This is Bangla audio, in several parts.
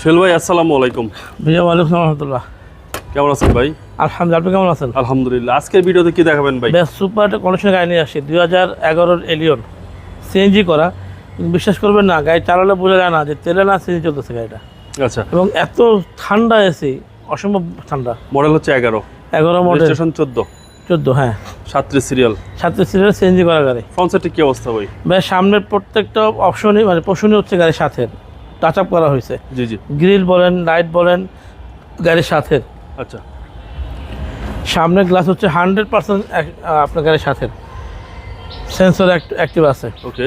সোহেল ভাই আসসালামু আলাইকুম। ভাইয়া ওয়ালাইকুম রহমতুল্লাহ। কেমন আছেন ভাই? আলহামদুলিল্লাহ আপনি কেমন আছেন? আলহামদুলিল্লাহ। আজকের ভিডিওতে কি দেখাবেন ভাই? সুপার একটা কন্ডিশনের গাড়ি নিয়ে আসি দুই হাজার এগারোর এলিয়ন সিএনজি করা। বিশ্বাস করবেন না গাড়ি চালালে বোঝা যায় না যে তেলে না সিএনজি চলতেছে গাড়িটা। আচ্ছা। এবং এত ঠান্ডা এসি অসম্ভব ঠান্ডা। মডেল হচ্ছে এগারো। এগারো মডেল। রেজিস্ট্রেশন চোদ্দ। চোদ্দ হ্যাঁ। সাতত্রিশ সিরিয়াল সাতত্রিশ সিরিয়াল সিএনজি করা গাড়ি। ফ্রন্ট সাইডে কি অবস্থা ভাই? বেশ সামনের প্রত্যেকটা অপশনই মানে পোষণই হচ্ছে গাড়ির সাথে টাচ আপ করা হয়েছে। জি জি। গ্রিল বলেন লাইট বলেন গাড়ির সাথে। আচ্ছা। সামনের গ্লাস হচ্ছে হান্ড্রেড পার্সেন্ট আপনার গাড়ির সাথে। সেন্সর অ্যাক্টিভ আছে। ওকে।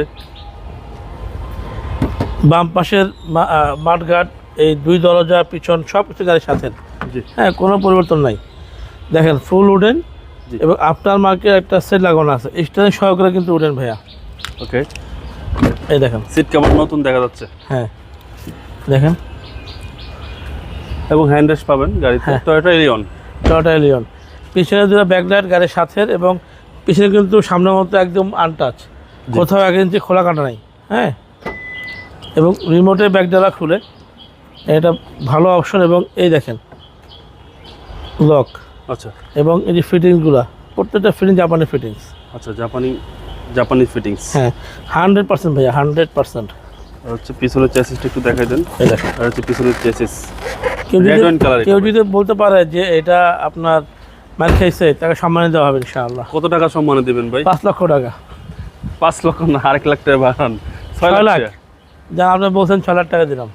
বাম পাশের মাঠ গার্ড এই দুই দরজা পিছন সব কিছু গাড়ির সাথে। জি। হ্যাঁ কোনো পরিবর্তন নাই। দেখেন ফুল উডেন জি। এবং আফটার মার্কেট একটা সেট লাগানো আছে। স্টাইল সহকারে কিন্তু উডেন ভাইয়া। ওকে। এই দেখেন। সিট কেমন? নতুন দেখা যাচ্ছে। হ্যাঁ। দেখেন। এবং হ্যান্ড রেস্ট পাবেন গাড়িতে। টয়োটা এলিয়ন টয়টা এলিয়ন পিছনে দুটো ব্যাকলাইট গাড়ির সাথে এবং পিছনে কিন্তু সামনের মতো একদম আনটাচ কোথাও এক ইঞ্চি খোলা কাটা নাই হ্যাঁ? এবং রিমোটের ব্যাগডালা খুলে এটা ভালো অপশন এবং এই দেখেন লক আচ্ছা। এবং এই যে ফিটিংসগুলো প্রত্যেকটা ফিটিং জাপানি ফিটিংস আচ্ছা জাপানি জাপানি ফিটিংস হ্যাঁ হান্ড্রেড পার্সেন্ট ভাইয়া হান্ড্রেড পার্সেন্ট আর হচ্ছে পিছনের চেসিসটা একটু দেখাই দেন। আর হচ্ছে পিছনের চেসিস কেউ যদি বলতে পারে যে এটা আপনার মাল খাইছে তাকে সম্মান দেওয়া হবে ইনশাআল্লাহ। কত টাকা সম্মানে দিবেন ভাই? পাঁচ লক্ষ টাকা। পাঁচ লক্ষ না আরেক লাখ টাকা বাড়ান। ছয় লাখ যা আপনি বলছেন লাখ টাকা দিলাম।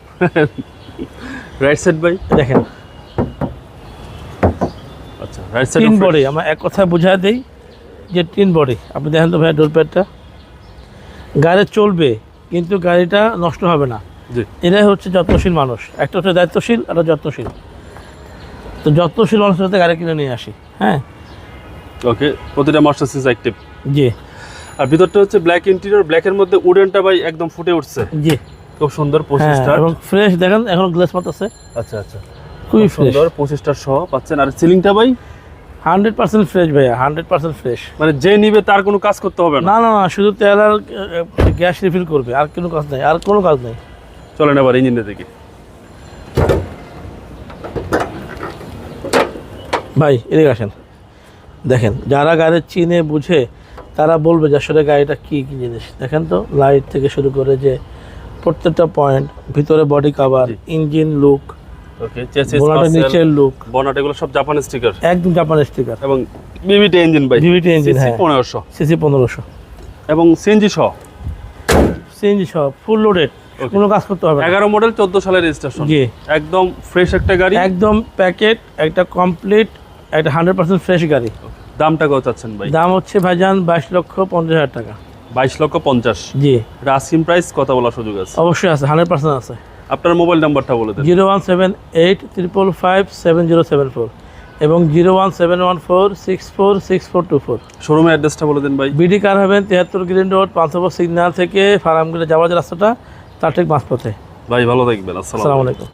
রাইট সাইড ভাই? দেখেন। আচ্ছা রাইট সাইড তিন বডি আমরা এক বুঝাই দিই যে তিন বডি আপনি দেখেন তো ভাই ডোর প্যাডটা গাড়ি চলবে কিন্তু গাড়িটা নষ্ট হবে না। এরাই হচ্ছে যত্নশীল মানুষ। একটা হচ্ছে দায়িত্বশীল আর যত্নশীল। তো যত্নশীল মানুষের সাথে গাড়ি কিনে নিয়ে আসি হ্যাঁ? ওকে প্রতিটা মাস্টারসিস অ্যাক্টিভ জি। আর ভিতরটা হচ্ছে ব্ল্যাক ইন্টেরিয়র ব্ল্যাকের মধ্যে উডেনটা ভাই একদম ফুটে উঠছে। জি। খুব সুন্দর হ্যাঁ পঁচিশটা এবং ফ্রেশ দেখেন এখন গ্লাস মাত আছে। আচ্ছা আচ্ছা। খুবই খুব সুন্দর পঁচিশটা সহ পাচ্ছেন। আর সিলিংটা ভাই? হান্ড্রেড পার্সেন্ট ফ্রেশ ভাইয়া হান্ড্রেড পার্সেন্ট ফ্রেশ। মানে যে নিবে তার কোনো কাজ করতে হবে না? না না শুধু তেল আর গ্যাস রিফিল করবে আর কোনো কাজ নেই আর কোনো কাজ নেই। চলেন আবার ইঞ্জিনের দিকে ভাই এদিকে আসেন। দেখেন যারা গাড়ি চিনে বুঝে তারা বলবে যে আসলে গাড়িটা কী কী জিনিস। দেখেন তো লাইট থেকে শুরু করে যে প্রত্যেকটা পয়েন্ট ভিতরে body cover engine look okay chassis বোনাটের নিচের লুক বনাট এগুলো সব জাপানি স্টিকার একদম জাপান স্টিকার এবং বিবিটি ইঞ্জিন ভাই। VVT engine, হ্যাঁ। পনেরোশো। সিসি পনেরোশো। এবং সিএনজি সহ। সিএনজি সব ফুল লোডেড কোনো কাজ করতে হবে না। এগারো মডেল চোদ্দ সালের রেজিস্ট্রেশন জি। একদম ফ্রেশ একটা গাড়ি। একদম প্যাকেট একটা কমপ্লিট একটা হান্ড্রেড পার্সেন্ট ফ্রেশ গাড়ি। দামটা কত চাচ্ছেন ভাই? দাম হচ্ছে ভাইজান বাইশ লক্ষ পঞ্চাশ হাজার টাকা। বাইশ লক্ষ পঞ্চাশ। জি। এটা প্রাইস কথা বলার সুযোগ আছে? অবশ্যই আছে হান্ড্রেড পার্সেন্ট আছে। আপনার মোবাইল নাম্বারটা বলে দেন। Zero one seven eight triple five seven zero seven four এবং zero one seven one four six four six four two four. শোরুমের অ্যাড্রেসটা বলে দেন ভাই। বিডি কার হবেন তিয়াত্তর গ্রিন রোড পাঁচশো সিগন্যাল থেকে ফার্মগুলো যাওয়ার যে রাস্তাটা তার ঠিক মাঝপথে। ভাই ভালো থাকবেন। আসসালামু আলাইকুম।